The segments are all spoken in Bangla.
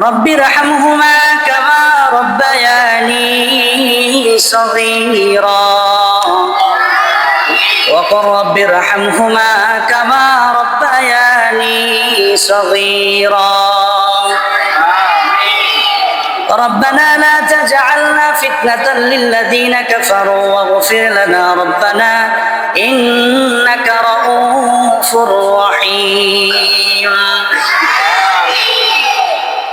رب ارحمهما كما ربياني صغيرا. وقل رب ارحمهما كما ربياني صغيرا. ربنا لا تجعلنا فتنة للذين كفروا واغفر لنا ربنا إنك رؤوف رحيم.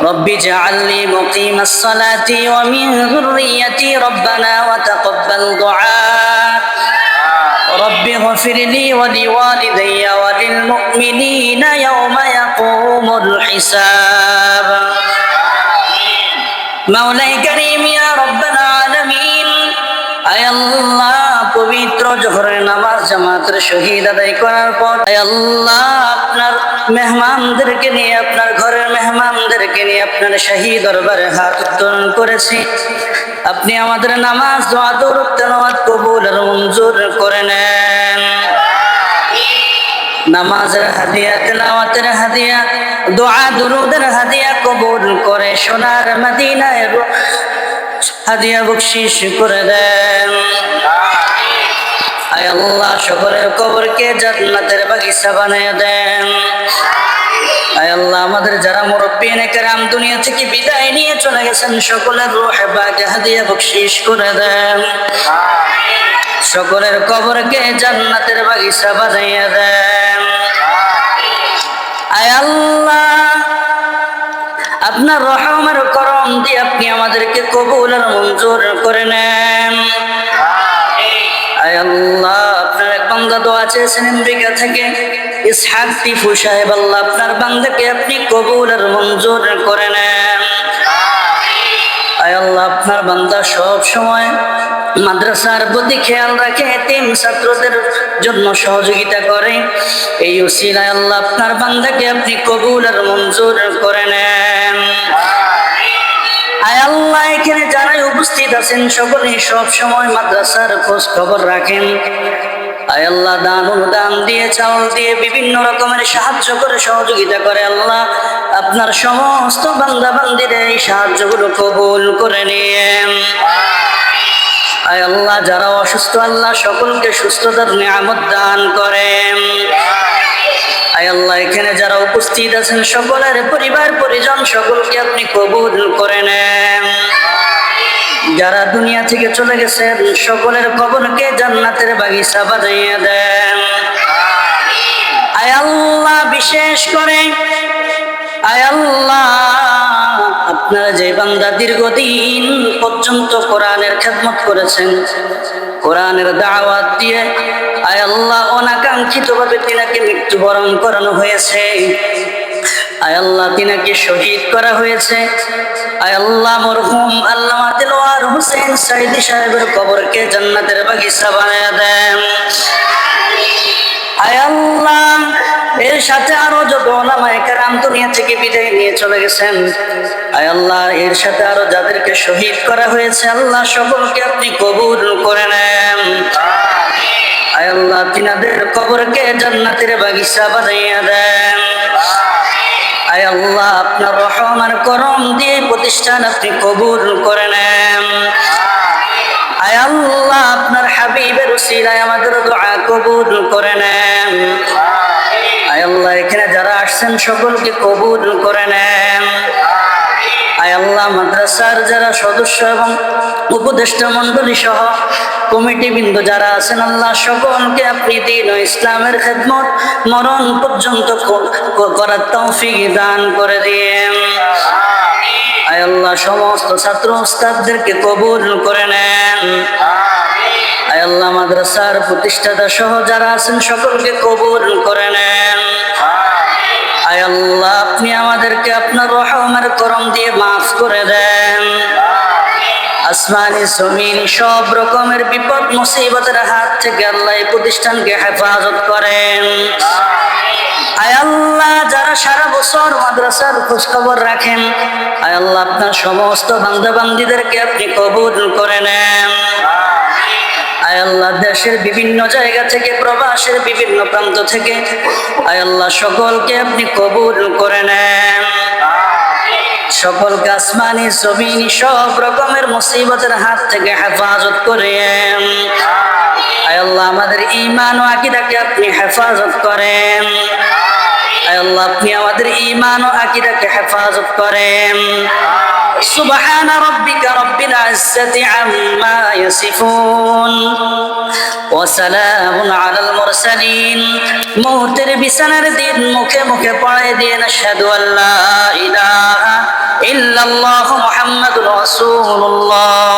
رب اجعل لي مقيم الصلاة ومن ذريتي ربنا وتقبل دعاء رب اغفر لي ولوالدي وللمؤمنين يوم يقوم الحساب মাওলাই করিম ইয়া রব্বাল আলামিন আয় আল্লাহ পবিত্র জোহরের নামাজ জামাতের শহীদ আদায় করার পর আয় আল্লাহ আপনার মেহমানদেরকে নিয়ে আপনার ঘরের মেহমানদেরকে নিয়ে আপনার শাহী দরবারে হাত উত্তোলন করেছি। আপনি আমাদের নামাজ, দোয়া তেলাওয়াত কবুল আর মঞ্জুর করে নেন। নামাজের হাদিয়া, তেলাওয়াতের হাদিয়া, দোয়া, দুরুদের হাদিয়া কবুল করে সোনার মদিনায় হাদিয়া বকশিস করে দেন। আয় আল্লাহ সকলের কবরকে জান্নাতের বাগিচা বানিয়ে দেন। আয় আল্লাহ, আমাদের যারা মুরব্বী কেরাম, দুনিয়া থেকে বিদায় নিয়ে চলে গেছেন, সকলের রুহে বাগে হাদিয়া বকশিস করে দেন। সকলের কবরকে জান্নাতের বাগিচা বাজাইয়া দেন। আয় আল্লাহ, আপনার রহমের করম দিয়ে আপনি আমাদেরকে কবুল আর মঞ্জুর করে নেন। আয় আল্লাহ, আপনার এক বান্দা দোয়া চেয়েছেন আমেরিকা থেকে। ইসহাক সাহেব, আল্লাহ আপনার বান্দাকে আপনি কবুল আর মঞ্জুর করে নেন। আয় আল্লাহ, আপনার বান্দা সব সময় মাদ্রাসার প্রতি খেয়াল রাখে, এতিম ছাত্রদের জন্য সহযোগিতা করে। এই উসিলায় আল্লাহ আপনার বান্দাকে আপনি কবুল আর মঞ্জুর করে নেন। আছেন সকলেই সব সময় মাদ্রাসার খোঁজ খবর রাখেন। আয় আল্লাহ, দান অনুদান দিয়ে, চাউল দিয়ে বিভিন্ন রকমের সাহায্য করে সহযোগিতা করে আল্লাহ। আপনার সমস্ত বান্দা বান্দির এই সাহায্যগুলো কবুল করে নিয়েন। আয় আল্লাহ, যারা অসুস্থ, আল্লাহ সকলকে সুস্থতার নিয়ামত দান করেন। আয় আল্লাহ, এখানে যারা উপস্থিত আছেন, সকলের পরিবার, পরিজন, সকলকে আপনি কবুল করে নেন। যারা দুনিয়া থেকে চলে গেছেন সকলের কবরকে জান্নাতের বাগিচা বাজাইয়া দেন। আয় আল্লাহ, বিশেষ করে আয় আল্লাহ, আপনারা যে বান্দা দীর্ঘদিন পর্যন্ত কোরআনের খেদমত করেছেন, কোরআনের দাওয়াত দিয়ে আয় আল্লাহ অনাকাঙ্ক্ষিত ভাবে তিনাকে মৃত্যুবরণ করানো হয়েছে। আয় আল্লাহ তিনাকে শহীদ করা হয়েছে। আয় আল্লাহ মরহুম আল্লাহ দিলওয়ার হোসেন সাইদি সাহেবের কবরকে জান্নাতের বাগিচা বানিয়ে দেন। আয় আল্লাহ, এর সাথে আরও যত ওলামায়ে কেরাম দুনিয়া থেকে বিদায় নিয়ে চলে গেছেন। আয় এর সাথে আরও যাদেরকে শহীদ করা হয়েছে, আল্লাহ সকলকে আপনি কবুল করে নেন। আয় আল্লাহ, তিনাদের কবরকে জান্নাতের বাগিচা বানাইয়া দেন। আয় আল্লাহ আপনার রহম আর করম দিয়ে প্রতিষ্ঠান আপনি কবুল করে নেন। আয় আল্লাহ আপনার হাবিবের উসিলায় আমাদের দোয়া কবুল করে নেন। আয় আল্লাহ এখানে যারা আসছেন সকলকে কবুল করে নেন। মাদ্রাসার যারা সদস্য এবং উপদেষ্টা মন্ডলী সহ কমিটি বিন্দু যারা আছেন আল্লাহ সকলকে আপনি দিন ও ইসলামের খেদমত মরণ পর্যন্ত করার তৌফিক দান করে দিন আয় আল্লাহ সমস্ত ছাত্র উস্তাদদেরকে কবুল করে নেন। আয় আল্লাহ মাদ্রাসার প্রতিষ্ঠাতা সহ যারা আছেন সকলকে কবুল করে নেন। আয় আল্লাহ আপনি আমাদেরকে আপনার করম দিয়ে মাফ করে দেন। আসমানি জমিন সব রকমের বিপদ, মুসিবতের হাত থেকে আল্লাহ প্রতিষ্ঠানকে হেফাজত করেন। আয় আল্লাহ, যারা সারা বছর মাদ্রাসার খোঁজ খবর রাখেন সমস্ত আপনি করে নেন। দেশের বিভিন্ন জায়গা থেকে, প্রবাসের বিভিন্ন প্রান্ত থেকে, আয় আল্লাহ, সকলকে আপনি কবুল করে নেন। সকলকে আসমানি জমিন সব রকমের মুসিবতের হাত থেকে হেফাজত করেন আয় আল্লাহ, আমাদের ইমান ও আকিদাকে আপনি হেফাজত করেন। আল্লাহ, আপনি আমাদের ইমান ও আকিদাকে হেফাজত করেন। سبحان ربك رب العزة عما يصفون وسلام على المرسلين موتر বিছানার দিন মুখে মুখে পড়ায় দিয়ে نشهد أن لا إله إلا الله محمد رسول الله